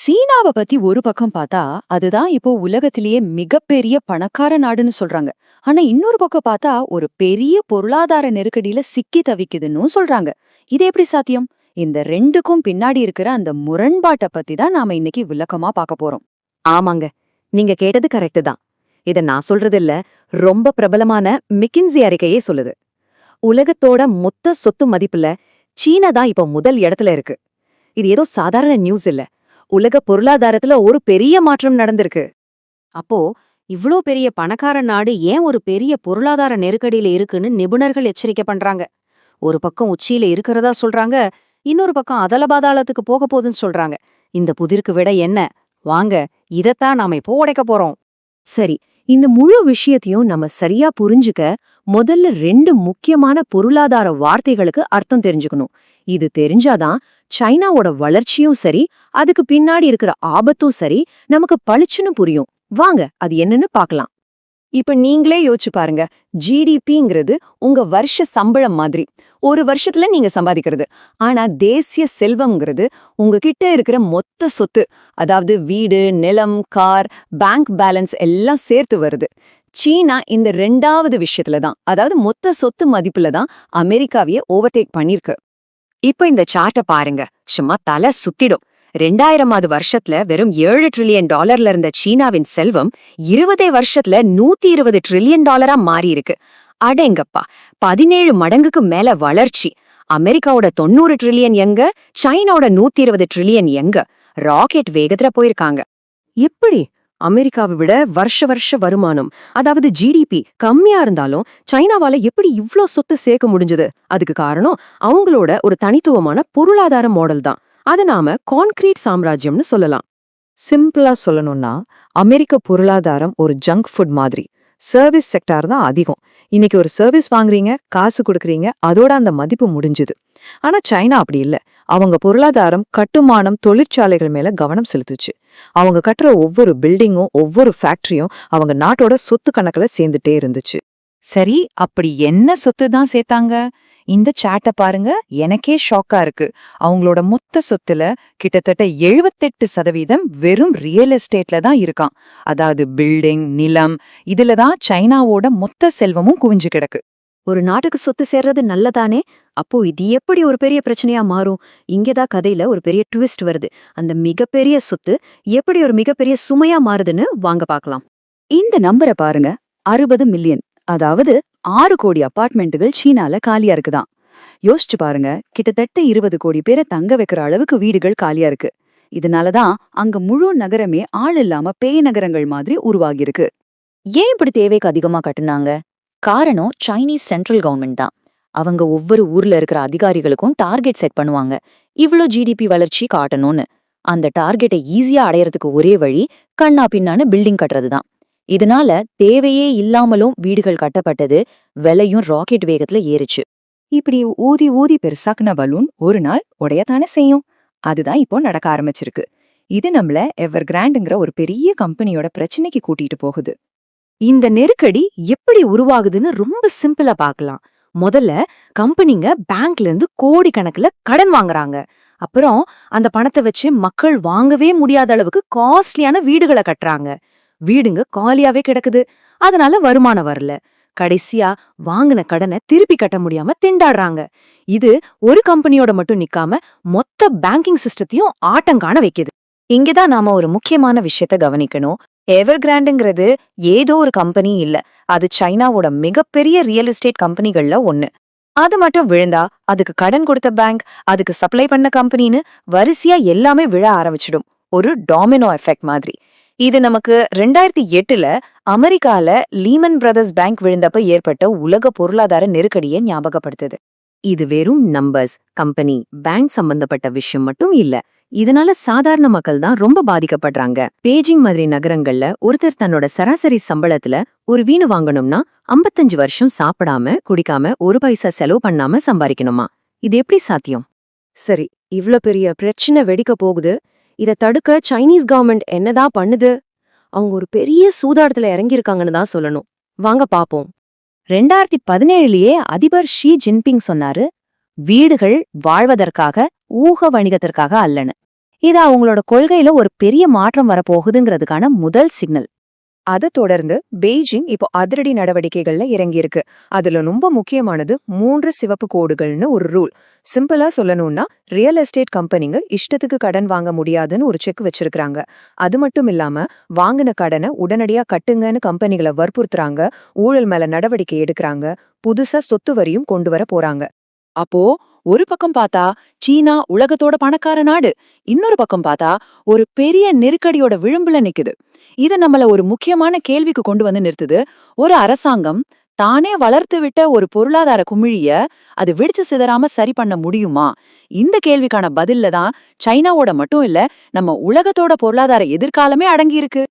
சீனாவை பத்தி ஒரு பக்கம் பார்த்தா அதுதான் இப்போ உலகத்திலேயே மிகப்பெரிய பணக்கார நாடுன்னு சொல்றாங்க. ஆனா இன்னொரு பக்கம் பார்த்தா ஒரு பெரிய பொருளாதார நெருக்கடியில சிக்கி தவிக்குதுன்னு சொல்றாங்க. இது எப்படி சாத்தியம்? இந்த ரெண்டுக்கும் பின்னாடி இருக்கிற அந்த முரண்பாட்டை பத்தி தான் நாம இன்னைக்கு விளக்கமா பார்க்க போறோம். ஆமாங்க. நீங்க கேட்டது கரெக்ட் தான். இத நான் சொல்றது இல்ல ரொம்ப பிரபலமான மிக்கின்சி அறிக்கையே சொல்லுது. உலகத்தோட மொத்த சொத்து மதிப்புல சீனா தான் இப்ப முதல் இடத்துல இருக்கு. இது ஏதோ சாதாரண நியூஸ் இல்ல. உலக பொருளாதாரத்துல ஒரு பெரிய மாற்றம் நடந்திருக்கு. அப்போ இவ்ளோ பெரிய பணக்கார நாடு ஏன் ஒரு பெரிய பொருளாதார நெருக்கடியில இருக்குன்னு நிபுணர்கள் எச்சரிக்கை பண்றாங்க. ஒரு பக்கம் உச்சியில இருக்கிறதா சொல்றாங்க இன்னொரு பக்கம் அதல பாதாளத்துக்கு போக போகுதுன்னு சொல்றாங்க. இந்த புதிருக்கு விட என்ன? வாங்க இதத்தான் நாம இப்போ உடைக்க போறோம். சரி இந்த முழு விஷயத்தையும் நம்ம சரியா புரிஞ்சுக்க முதல்ல ரெண்டு முக்கியமான பொருளாதார வார்த்தைகளுக்கு அர்த்தம் தெரிஞ்சுக்கணும். இது தெரிஞ்சாதான் சைனாவோட வளர்ச்சியும் சரி அதுக்கு பின்னாடி இருக்கிற ஆபத்தும் சரி நமக்கு பளிச்சுன்னு புரியும். வாங்க அது என்னன்னு பார்க்கலாம். இப்ப நீங்களே யோசிச்சு பாருங்க ஜிடிபிங்கிறது உங்க வருஷ சம்பளம் மாதிரி. ஒரு வருஷத்துல நீங்க சம்பாதிக்கிறது. ஆனா தேசிய செல்வம்ங்கிறது உங்ககிட்ட இருக்கிற மொத்த சொத்து அதாவது வீடு நிலம் கார் பேங்க் பேலன்ஸ் எல்லாம் சேர்த்து வருது. சீனா இந்த ரெண்டாவது விஷயத்துல தான் அதாவது மொத்த சொத்து மதிப்புல தான் அமெரிக்காவையே ஓவர்டேக் பண்ணிருக்கு. இப்ப இந்த சார்ட்ட பாருங்க சும்மா தலை சுத்திடும். ரெண்டாயிரமாவது வருஷத்துல வெறும் ஏழு ட்ரில்லியன் டாலர்ல இருந்த சீனாவின் செல்வம் இருபதே வருஷத்துல நூத்தி இருபது ட்ரில்லியன் டாலரா மாறி இருக்கு அடேங்கப்பா பதினேழு மடங்குக்கு மேல வளர்ச்சி. அமெரிக்காவோட தொண்ணூறு ட்ரில்லியன் எங்க? சைனாவோட நூத்தி இருபது ட்ரில்லியன் எங்க? ராக்கெட் வேகத்துல போயிருக்காங்க. எப்படி? அமெரிக்காவை விட வருஷ வருஷ வருமானம் அதாவது ஜிடிபி கம்மியா இருந்தாலும் சைனாவால எப்படி இவ்ளோ சொத்து சேர்க்க முடிஞ்சது? அதுக்கு காரணம் அவங்களோட ஒரு தனித்துவமான பொருளாதார மாடல் தான். அதை நாம கான்கிரீட் சாம்ராஜ்யம்னு சொல்லலாம். சிம்பிளா சொல்லணும்னா அமெரிக்க பொருளாதாரம் ஒரு ஜங்க் ஃபுட் மாதிரி. சர்வீஸ் செக்டார் தான் அதிகம். இன்னைக்கு ஒரு சர்வீஸ் வாங்குறீங்க காசு கொடுக்குறீங்க அதோட அந்த மதிப்பு முடிஞ்சுது. ஆனா சைனா அப்படி இல்ல. அவங்க பொருளாதாரம் கட்டுமானம் தொழிற்சாலைகள் மேல கவனம் செலுத்துச்சு. அவங்க கட்டுற ஒவ்வொரு பில்டிங்கும் ஒவ்வொரு ஃபேக்டரியும் அவங்க நாட்டோட சொத்து கணக்குல சேர்ந்துட்டே இருந்துச்சு. சரி அப்படி என்ன சொத்து தான் சேர்த்தாங்க? இந்த சாட்டை பாருங்க எனக்கே ஷாக்கா இருக்கு. அவங்களோட மொத்த சொத்துல கிட்டத்தட்ட எழுபத்தெட்டு சதவீதம் வெறும் ரியல் எஸ்டேட்ல தான் இருக்கான். அதாவது பில்டிங் நிலம் இதுல தான் சைனாவோட மொத்த செல்வமும் குவிஞ்சு கிடக்கு. ஒரு நாட்டுக்கு சொத்து சேர்றது நல்லதானே? அப்போ இது எப்படி ஒரு பெரிய பிரச்சனையா மாறும்? இங்கதான் கதையில ஒரு பெரிய ட்விஸ்ட் வருது. அந்த மிகப்பெரிய சொத்து எப்படி ஒரு மிகப்பெரிய சுமையா மாறுதுன்னு வாங்க பார்க்கலாம். இந்த நம்பரை பாருங்க. அறுபது மில்லியன் அதாவது ஆறு கோடி அபார்ட்மெண்ட்டுகள் சீனால காலியா இருக்குதாம். யோசிச்சு பாருங்க கிட்டத்தட்ட இருபது கோடி பேரை தங்க வைக்கிற அளவுக்கு வீடுகள் காலியா இருக்கு. இதனாலதான் அங்க முழு நகரமே ஆள் இல்லாம பேய் நகரங்கள் மாதிரி உருவாகியிருக்கு. ஏன் இப்படி தேவைக்கு அதிகமா கட்டுனாங்க? காரணம் சைனீஸ் சென்ட்ரல் கவர்மெண்ட் தான். அவங்க ஒவ்வொரு ஊர்ல இருக்கிற அதிகாரிகளுக்கும் டார்கெட் செட் பண்ணுவாங்க. இவ்ளோ ஜிடிபி வளர்ச்சி காட்டணும்னு. அந்த டார்கெட்டை ஈஸியா அடையறதுக்கு ஒரே வழி கண்ணா பின்னான்னு பில்டிங் கட்டுறது தான் இதனால தேவையே இல்லாமலும் வீடுகள் கட்டப்பட்டது விலையும் ராக்கெட் வேகத்துல ஏறிச்சு. இப்படி ஊதி ஊதி பெருசாக்குன பலூன் ஒரு நாள் உடையத்தானே செய்யும். அதுதான் இப்போ நடக்க ஆரம்பிச்சிருக்கு. இது நம்மள எவர் கிராண்டுங்கிற ஒரு பெரிய கம்பெனியோட பிரச்சனைக்கு கூட்டிட்டு போகுது. இந்த நெருக்கடி எப்படி உருவாகுதுன்னு ரொம்ப சிம்பிளா பார்க்கலாம் முதல்ல கம்பெனிங்க பேங்க்ல இருந்து கோடி கணக்குல கடன் வாங்குறாங்க. அப்புறம் அந்த பணத்தை வச்சு மக்கள் வாங்கவே முடியாத அளவுக்கு காஸ்ட்லியான வீடுகளை கட்டுறாங்க. வீடுங்க காலியாவே கிடக்குது. அதனால வருமானம் வரல. கடைசியா வாங்கின கடனை திருப்பி கட்ட முடியாம திண்டாடுறாங்க. இது ஒரு கம்பெனியோட மட்டும் நிக்காம மொத்த பேங்கிங் சிஸ்டத்தையும் ஆட்டங்காண வைக்குது. இங்கதான் நாம ஒரு முக்கியமான விஷயத்த கவனிக்கணும். எவர் கிராண்டுங்கிறது ஏதோ ஒரு கம்பெனி இல்ல. அது சைனாவோட மிகப்பெரிய ரியல் எஸ்டேட் கம்பெனிகள்ல ஒன்னு அது மட்டும் விழுந்தா அதுக்கு கடன் கொடுத்த பேங்க் அதுக்கு சப்ளை பண்ண கம்பெனின்னு வரிசையா எல்லாமே விழ ஆரம்பிச்சிடும். ஒரு டாமினோ எஃபெக்ட் மாதிரி. இது நமக்கு ரெண்டாயிரத்தி எட்டுல அமெரிக்கால லீமன் பிரதர்ஸ் பேங்க் விழுந்தப்ப ஏற்பட்ட உலக பொருளாதார நெருக்கடியை ஞாபகப்படுத்துது. இது வெறும் நம்பர்ஸ் கம்பெனி பேங்க் சம்பந்தப்பட்ட விஷயம் மட்டும் இல்ல இதனால சாதாரண மக்கள் தான் ரொம்ப பாதிக்கப்படுறாங்க. பேஜிங் மாதிரி நகரங்கள்ல ஒருத்தர் தன்னோட சராசரி சம்பளத்துல ஒரு வீணு வாங்கணும்னா 55 வருஷம் சாப்பிடாம குடிக்காம ஒரு பைசா செலவு பண்ணாம சம்பாதிக்கணுமா இது எப்படி சாத்தியம்? சரி இவ்ளோ பெரிய பிரச்சனை வெடிக்க போகுது. இத தடுக்க சைனீஸ் கவர்மெண்ட் என்னதான் பண்ணுது? அவங்க ஒரு பெரிய சூதாடத்துல இறங்கியிருக்காங்கன்னு தான் சொல்லணும். வாங்க பாப்போம். ரெண்டாயிரத்தி பதினேழுலயே அதிபர் ஷி ஜின்பிங் சொன்னாரு வீடுகள் வாழ்வதற்காக ஊக வணிகத்திற்காக அல்லன்னு. இது அவங்களோட கொள்கையில ஒரு பெரிய மாற்றம் வரப்போகுதுங்கிறதுக்கான முதல் சிக்னல் அதை தொடர்ந்து பெய்ஜிங் இப்போ அதிரடி நடவடிக்கைகள்ல இறங்கியிருக்கு. அதுல ரொம்ப முக்கியமானது மூன்று சிவப்பு கோடுகள்னு ஒரு ரூல். சிம்பிளா சொல்லணும்னா ரியல் எஸ்டேட் கம்பெனிங்க இஷ்டத்துக்கு கடன் வாங்க முடியாதுன்னு ஒரு செக் வச்சிருக்காங்க அது மட்டும் இல்லாம வாங்கின கடனை உடனடியா கட்டுங்கன்னு கம்பெனிகளை வற்புறுத்துறாங்க ஊழல் மேல நடவடிக்கை எடுக்கறாங்க புதுசா சொத்து வரியும் கொண்டு வர போறாங்க. அப்போ ஒரு பக்கம் பார்த்தா சீனா உலகத்தோட பணக்கார நாடு இன்னொரு பக்கம் பார்த்தா ஒரு பெரிய நெருக்கடியோட விளிம்புல நிக்குது. இது நம்மள ஒரு முக்கியமான கேள்விக்கு கொண்டு வந்து நிறுத்துது. ஒரு அரசாங்கம் தானே வளர்த்து விட்ட ஒரு பொருளாதார குமிழிய அது வெடிச்சு சிதறாம சரி பண்ண முடியுமா? இந்த கேள்விக்கான பதில்ல தான் சைனாவோட மட்டும் இல்ல நம்ம உலகத்தோட பொருளாதார எதிர்காலமே அடங்கியிருக்கு.